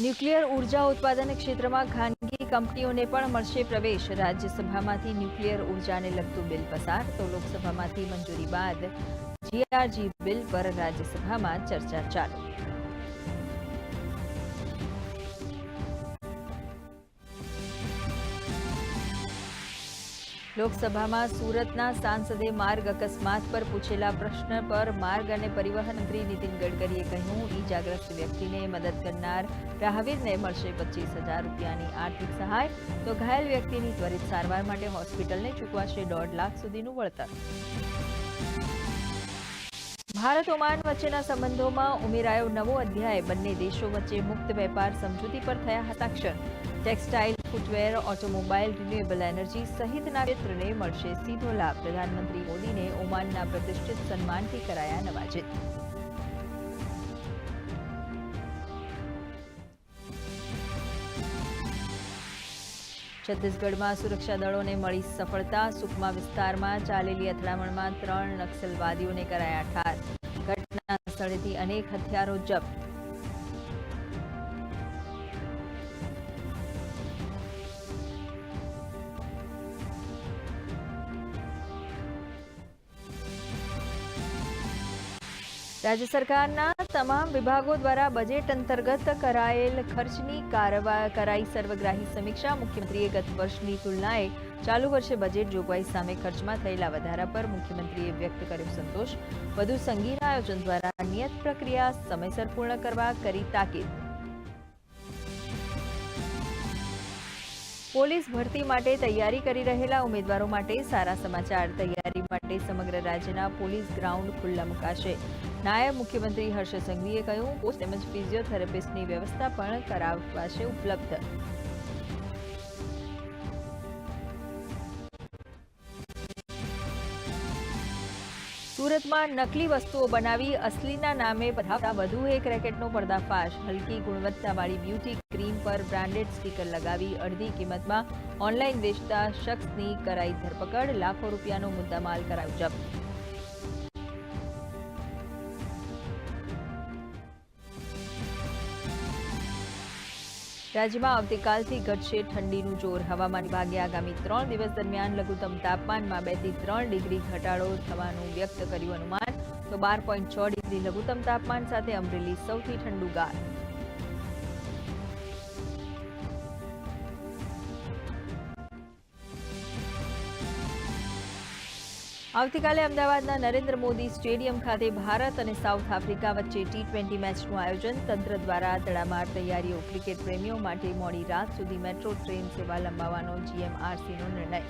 Nuclear ઊર્જા ઉત્પાદન ક્ષેત્રમાં ખાનગી કંપનીઓને પણ મળશે પ્રવેશ. રાજ્યસભામાંથી ન્યુક્લિયર ઉર્જાને લગતું બિલ પસાર, તો લોકસભામાંથી મંજૂરી બાદ જીઆરજી બિલ પર રાજ્યસભામાં ચર્ચા ચાલુ. લોકસભામાં સુરતના સાંસદે માર્ગ અકસ્માત પર પૂછેલા પ્રશ્ન પર માર્ગ અને પરિવહન મંત્રી નીતિન ગડકરીએ કહ્યું, ઈજાગ્રસ્ત વ્યક્તિને મદદ કરનાર રાહવીરને મળશે પચીસ હજાર રૂપિયાની આર્થિક સહાય. તો ઘાયલ વ્યક્તિની ત્વરિત સારવાર માટે હોસ્પિટલને ચૂકવાશે દોઢ લાખ સુધીનું વળતર. ભારત ઓમાન વચ્ચેના સંબંધોમાં ઉમેરાયો નવો અધ્યાય. બંને દેશો વચ્ચે મુક્ત વેપાર સમજૂતી પર થયા હસ્તાક્ષર textile, footwear automobile renewable energy સહિતના ક્ષેત્રને મળશે સીધો લાભ. પ્રધાનમંત્રી મોદીને ઓમાનના પ્રતિષ્ઠિત સન્માનથી કરાયા નવાજિત છત્તીસગઢમાં સુરક્ષા દળોને મળી સફળતા. સુકમા વિસ્તારમાં ચાલેલી અથડામણમાં ત્રણ નક્સલવાદીઓને કરાયા ઠાર. ઘટના સ્થળેથી અનેક હથિયારો જપ્ત. રાજ્ય સરકારના તમામ વિભાગો દ્વારા બજેટ અંતર્ગત કરાયેલ ખર્ચની કારવા, કરાઈ સર્વગ્રાહી સમીક્ષા મુખ્યમંત્રીએ ગત વર્ષની તુલનાએ ચાલુ વર્ષે બજેટ જોગવાઈ સામે ખર્ચમાં થયેલા વધારા પર મુખ્યમંત્રીએ વ્યક્ત કર્યો સંતોષ. વધુ સંગીન આયોજન દ્વારા નિયત પ્રક્રિયા સમયસર પૂર્ણ કરવા કરી તાકીદ. પોલીસ ભરતી માટે તૈયારી કરી રહેલા ઉમેદવારો માટે સારા સમાચાર. તૈયારી માટે સમગ્ર રાજ્યના પોલીસ ગ્રાઉન્ડ ખુલ્લા મુકાશે. નાયબ મુખ્યમંત્રી હર્ષ સંઘવીએ કહ્યું તેમજ ફિઝિયોથેરાપિસ્ટની વ્યવસ્થા પણ કરાવવાશે ઉપલબ્ધ. સુરતમાં નકલી વસ્તુઓ બનાવી અસલીના નામે પધાવતા વધુ એક રેકેટનો પર્દાફાશ. હલકી ગુણવત્તાવાળી બ્યુટી ક્રીમ પર બ્રાન્ડેડ સ્ટીકર લગાવી અડધી કિંમતમાં ઓનલાઈન વેચતા શખ્સની કરાઈ ધરપકડ. લાખો રૂપિયાનો મુદ્દામાલ કરાયો જપ્ત. રાજ્યમાં આવતીકાલથી ઘટશે ઠંડીનું જોર. હવામાન વિભાગે આગામી ત્રણ દિવસ દરમિયાન લઘુત્તમ તાપમાનમાં બેથી ત્રણ ડિગ્રી ઘટાડો થવાનું વ્યક્ત કર્યું અનુમાન. તો બાર પોઈન્ટ છ ડિગ્રી લઘુત્તમ તાપમાન સાથે અમરેલી સૌથી ઠંડુ આવતીકાલે અમદાવાદના નરેન્દ્ર મોદી સ્ટેડિયમ ખાતે ભારત અને સાઉથ આફ્રિકા વચ્ચે ટી ટ્વેન્ટી મેચનું આયોજન. તંત્ર દ્વારા તડામાર તૈયારીઓ. ક્રિકેટ પ્રેમીઓ માટે મોડી રાત સુધી મેટ્રો ટ્રેન સેવા લંબાવવાનો જીએમઆરસીનો નિર્ણય.